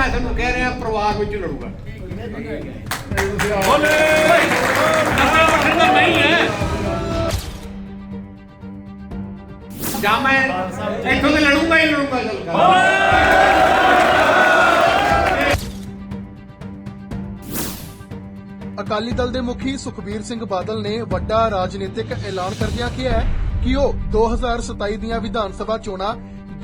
ਮੈਂ ਤੁਹਾਨੂੰ ਕਹਿ ਰਿਹਾ ਪਰਿਵਾਰ ਵਿੱਚ ਲੜੂਗਾ। ਨਹੀਂ ਹੈ। ਜਾਂ ਮੈਂ ਇੱਥੋਂ ਤੇ ਲੜੂੰਗਾ ਹੀ ਲੜੂੰਗਾ ਗੱਲ ਕਰ। ਅਕਾਲੀ ਦਲ ਦੇ ਮੁਖੀ ਸੁਖਬੀਰ ਸਿੰਘ ਬਾਦਲ ਨੇ ਵੱਡਾ ਰਾਜਨੀਤਿਕ ਐਲਾਨ ਕਰਦਿਆਂ ਕਿਹਾ ਹੈ ਕਿ ਉਹ 2027 ਦੀਆਂ ਵਿਧਾਨ ਸਭਾ ਚੋਣਾਂ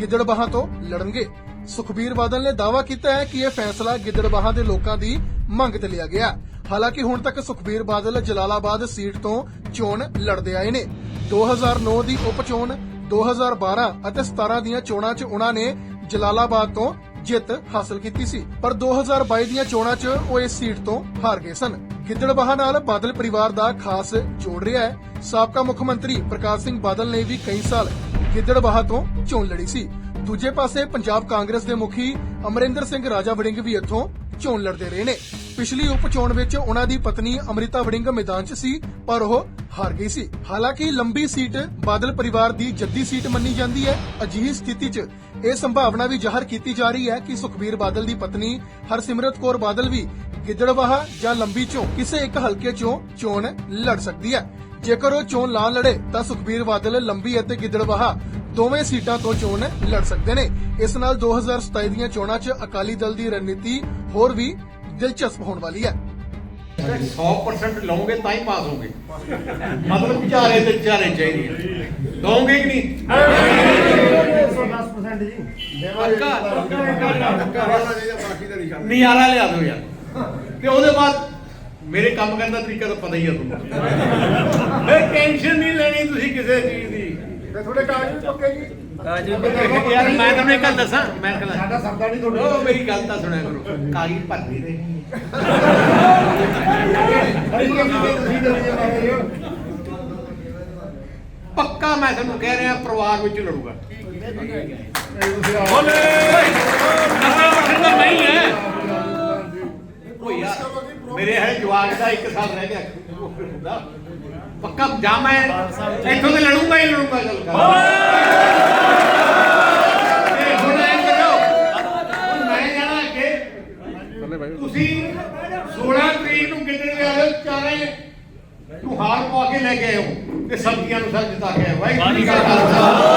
ਗਿੱਦੜਬਾਹਾਂ ਤੋਂ ਲੜਨਗੇ। ਸੁਖਬੀਰ ਬਾਦਲ ਨੇ ਦਾਅਵਾ ਕੀਤਾ ਹੈ ਕਿ ਇਹ ਫੈਸਲਾ ਗਿੱਦੜਬਾਹਾ ਦੇ ਲੋਕਾਂ ਦੀ ਮੰਗ ਤੇ ਲਿਆ ਗਿਆ ਹਾਲਾਂਕਿ ਹੁਣ ਤੱਕ ਸੁਖਬੀਰ ਬਾਦਲ ਜਲਾਲਾਬਾਦ ਸੀਟ ਤੋਂ ਚੋਣ ਲੜਦੇ ਆਏ ਨੇ। 2009 ਦੀ ਉਪ ਚੋਣ 2012 ਅਤੇ 17 ਦੀਆਂ ਚੋਣਾਂ 'ਚ ਉਹਨਾਂ ਨੇ ਜਲਾਲਾਬਾਦ ਤੋਂ ਜਿੱਤ ਹਾਸਲ ਕੀਤੀ ਸੀ, ਪਰ 2022 ਦੀਆਂ ਚੋਣਾਂ 'ਚ ਉਹ ਇਸ ਸੀਟ ਤੋਂ ਹਾਰ ਗਏ ਸਨ। ਗਿੱਦੜਬਾਹਾ ਨਾਲ ਬਾਦਲ ਪਰਿਵਾਰ ਦਾ ਖਾਸ ਜੋੜ ਰਿਹਾ ਹੈ। ਸਾਬਕਾ ਮੁੱਖ ਮੰਤਰੀ ਪ੍ਰਕਾਸ਼ ਸਿੰਘ ਬਾਦਲ ਨੇ ਵੀ ਕਈ ਸਾਲ ਗਿੱਦੜਬਾਹਾ ਤੋਂ ਚੋਣ ਲੜੀ ਸੀ। ਦੂਜੇ ਪਾਸੇ ਪੰਜਾਬ ਕਾਂਗਰਸ ਦੇ ਮੁਖੀ ਅਮਰਿੰਦਰ ਸਿੰਘ ਰਾਜਾ ਵੜਿੰਗ ਵੀ ਇੱਥੋਂ ਚੋਣ ਲੜਦੇ ਰਹੇ ਨੇ। ਪਿਛਲੀ ਉਪ ਚੋਣ ਵਿੱਚ ਉਹਨਾਂ ਦੀ ਪਤਨੀ ਅਮ੍ਰਿਤਾ ਵੜਿੰਗ ਮੈਦਾਨ 'ਚ ਸੀ, ਪਰ ਉਹ ਹਾਰ ਗਈ ਸੀ। ਹਾਲਾਂਕਿ ਲੰਬੀ ਸੀਟ ਬਾਦਲ ਪਰਿਵਾਰ ਦੀ ਜੱਦੀ ਸੀਟ ਮੰਨੀ ਜਾਂਦੀ ਹੈ। ਅਜਿਹੀ ਸਥਿਤੀ 'ਚ ਇਹ ਸੰਭਾਵਨਾ ਵੀ ਜ਼ਾਹਰ ਕੀਤੀ ਜਾ ਰਹੀ ਹੈ ਕਿ ਸੁਖਬੀਰ ਬਾਦਲ ਦੀ ਪਤਨੀ ਹਰਸਿਮਰਤ ਕੌਰ ਬਾਦਲ ਵੀ ਗਿੱਦੜਬਾਹਾ ਜਾਂ ਲੰਬੀ 'ਚੋਂ ਕਿਸੇ ਇੱਕ ਹਲਕੇ 'ਚੋਂ ਚੋਣ ਲੜ ਸਕਦੀ ਹੈ। ਜੇਕਰ ਉਹ ਚੋਣ ਨਾ ਲੜੇ, ਤਾਂ ਸੁਖਬੀਰ ਬਾਦਲ ਲੰਬੀ ਅਤੇ ਗਿੱਦੜਬਾਹਾ ਦੋਵੇਂ ਸੀਟਾਂ ਤੋਂ ਚੋਣ ਲੜ ਸਕਦੇ ਨੇ। ਇਸ ਨਾਲ 2027 ਦੀਆਂ ਚੋਣਾਂ 'ਚ ਅਕਾਲੀ ਦਲ ਦੀ ਰਣਨੀਤੀ ਹੋਰ ਵੀ ਦਿਲਚਸਪ ਹੋਣ ਵਾਲੀ ਹੈ। 100% ਲਓਗੇ ਤਾਂ ਹੀ ਪਾਸ ਹੋਗੇ। ਮਤਲਬ ਵਿਚਾਰੇ ਤੇ ਵਿਚਾਰੇ ਚਾਹੀਦੇ ਦੋਗੇ ਕਿ ਨਹੀਂ? ਪੱਕਾ? ਨਿਆਰਾ ਲਿਆ ਦਿਓ ਯਾਰ। ਤੇ ਉਹਦੇ ਬਾਅਦ ਮੇਰੇ ਕੰਮ ਕਰਨ ਦਾ ਤਰੀਕਾ ਤਾਂ ਪਤਾ ਹੀ ਆ ਤੁਹਾਨੂੰ। ਫਿਰ ਟੈਨਸ਼ਨ ਨਹੀਂ ਲੈਣੀ ਤੁਸੀਂ ਕਿਸੇ ਚੀਜ਼ ਦੀ। ਥੋੜੇ ਕਾਗਜ਼ ਚੁੱਕੇ ਜੀ? ਯਾਰ ਮੈਂ ਤੁਹਾਨੂੰ ਇੱਕ ਗੱਲ ਦੱਸਾਂ ਮੈਂ ਕਹਿੰਦਾ ਸਾਡਾ ਸਰਦਾ ਨਹੀਂ ਤੁਹਾਡੇ ਉਹ ਮੇਰੀ ਗੱਲ ਤਾਂ ਸੁਣਿਆ ਕਰੋ। ਕਾਗਜ਼ ਭਰਨੀ ਦੇ। ਹਰੀ ਕੀ ਤੁਸੀਂ ਦੱਸਿਆ ਮਾਰੇ ਹੋ ਪੱਕਾ ਮੈਂ ਤੁਹਾਨੂੰ ਕਹਿ ਰਿਹਾ ਪਰਿਵਾਰ ਵਿੱਚ ਲੜੂਗਾ। ਨਹੀਂ ਹੈ ਉਹ ਯਾਰ ਮੇਰੇ ਹੈ ਜਵਾਕ ਦਾ ਇੱਕ ਸਾਲ ਰਹਿ ਗਿਆ। ਪੱਕਾ ਜਾਂ ਮੈਂ ਇੱਥੋਂ ਤੇ ਲੜੂੰਗਾ ਹੀ ਲੜੂੰਗਾ ਗੱਲ ਕਰ। ਜਾਣਾ ਤੁਸੀਂ 16 ਤਰੀਕ ਨੂੰ ਕਿਤੇ ਵਾਲੇ ਚਾਰੇ ਤੂੰ ਹਾਰ ਪਾ ਕੇ ਲੈ ਕੇ ਆਇਓ ਤੇ ਸਬਜ਼ੀਆਂ ਨੂੰ ਸਭ ਜਿਤਾ ਕੇ ਆਇਓ। ਵਾਹਿਗੁਰੂ ਜੀ ਕਾ ਖਾਲਸਾ।